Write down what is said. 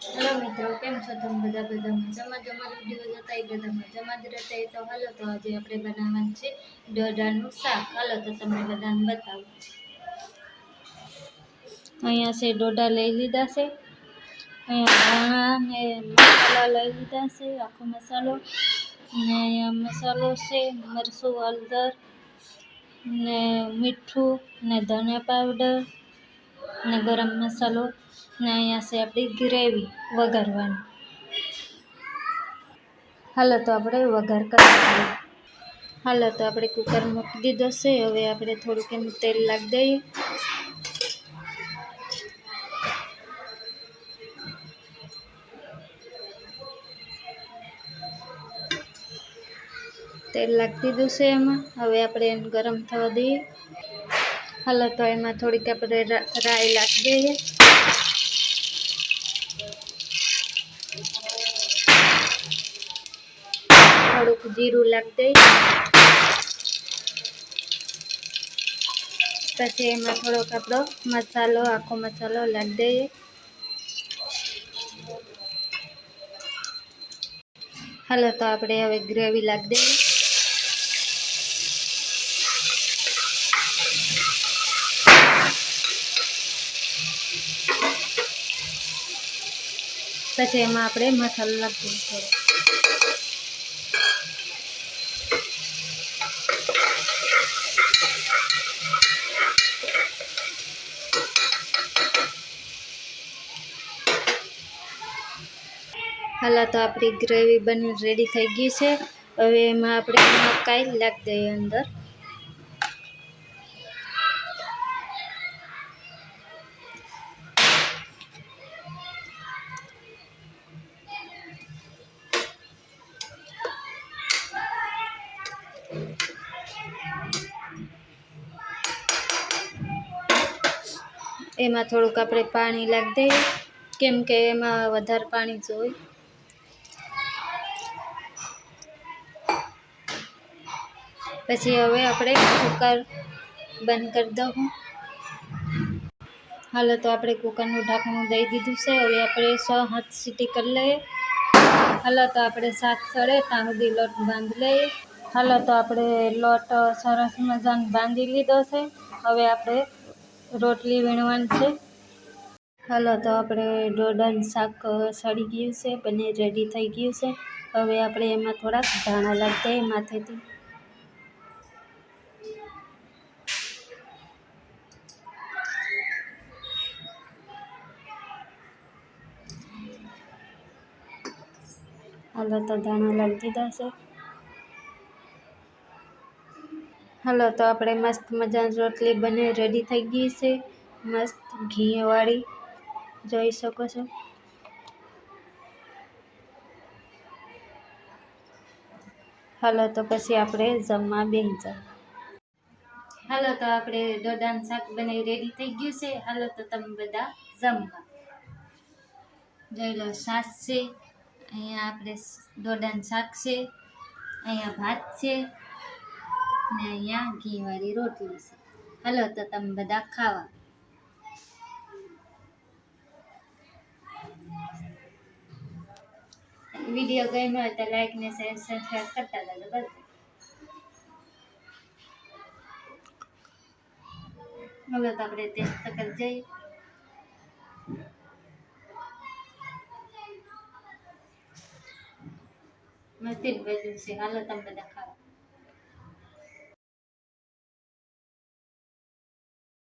Hello મિત્રો, કેમ છો તમે બધા? બધા મજામાં? જ અમારો વીડિયો જોતા બધા મજામાં જ રહેતા તો હાલો, તો આજે આપણે બનાવવાનું છે દોડાનું શાક. હાલો, તો તમને બધાને બતાવું. અહીંયા છે દોડા લઈ લીધા છે. અહીંયા ધાણા ને મસાલા લઈ લીધા છે, આખો મસાલો. ને અહીંયા મસાલો છે, મરચું, હળદર ને મીઠું ને ધનિયા પાવડર ને ગરમ મસાલો. ને અહીંયા છે આપણી ગ્રેવી વઘારવાની હાલો તો આપણે વઘાર કરી દઈએ હાલો તો આપણે કુકર મૂકી દીધો છે હવે આપણે થોડુંક એનું તેલ લાગી દઈએ તેલ લાગી દીધું છે એમાં હવે આપણે એને ગરમ થવા દઈએ હાલો તો એમાં થોડીક આપણે રા- રાઈ નાખી દઈએ થોડુંક જીરું લાગી દઈએ પછી એમાં થોડોક આપણો મસાલો આખો મસાલો લાગી દઈએ હાલો તો આપણે હવે ગ્રેવી લાગી દઈએ પછી એમાં આપણે મસાલો નાખી દઈએ હાલા તો આપણી ગ્રેવી બની રેડી થઈ ગઈ છે. હવે એમાં આપણે મકાઈ લાગી દઈએ અંદર? એમાં થોડુંક આપણે પાણી લાગી દઈએ કેમ કે એમાં વધારે પાણી જોઈએ પછી હવે આપણે કુકર બંધ કરી દઉં હાલો, તો આપણે કુકરનું ઢાંકણું દઈ દીધું છે. હવે આપણે સો હાથ સીટી કરી લઈએ. હાલો, તો આપણે શાક સડે ત્યાં લોટ બાંધી લઈએ. હાલો, તો આપણે લોટ સરસ મજાનો બાંધી લીધો છે. હવે આપણે રોટલી વીણવાની છે. હાલો, તો આપણે ડોડાનું શાક સડી ગયું છે, પનીર રેડી થઈ ગયું છે. હવે આપણે એમાં થોડાક ધાણા લાગતા એ માથેથી. હાલો તો ધાણા લાવી દીધા છે. હાલો તો આપણે મસ્ત મજાની રોટલી બને રેડી થઈ ગઈ છે. મસ્ત ઘીવાળી. જોઈ શકો છો. હાલો તો પછી આપણે જમવા બેસી જાય હાલો તો આપણે દોડાનું શાક બનાવી રેડી થઈ ગયું છે. હાલો તો તમે બધા જમવા. જોઈ લો, સાસ છે. અહીંયા આપણે દોડાનું શાક છે, અહીંયા ભાત છે ને અહીંયા ઘીવાળી રોટલી છે. હલો, તો તમે બધા ખાવા. વીડિયો ગમ્યો હોય તો લાઈક ને શેર સબસ્ક્રાઈબ કરતા જજો, બસ. હવે તો આપણે ટેસ્ટ કરી જઈએ. મસ્તી જ બધું છે હાલો તમે બધા ખાવા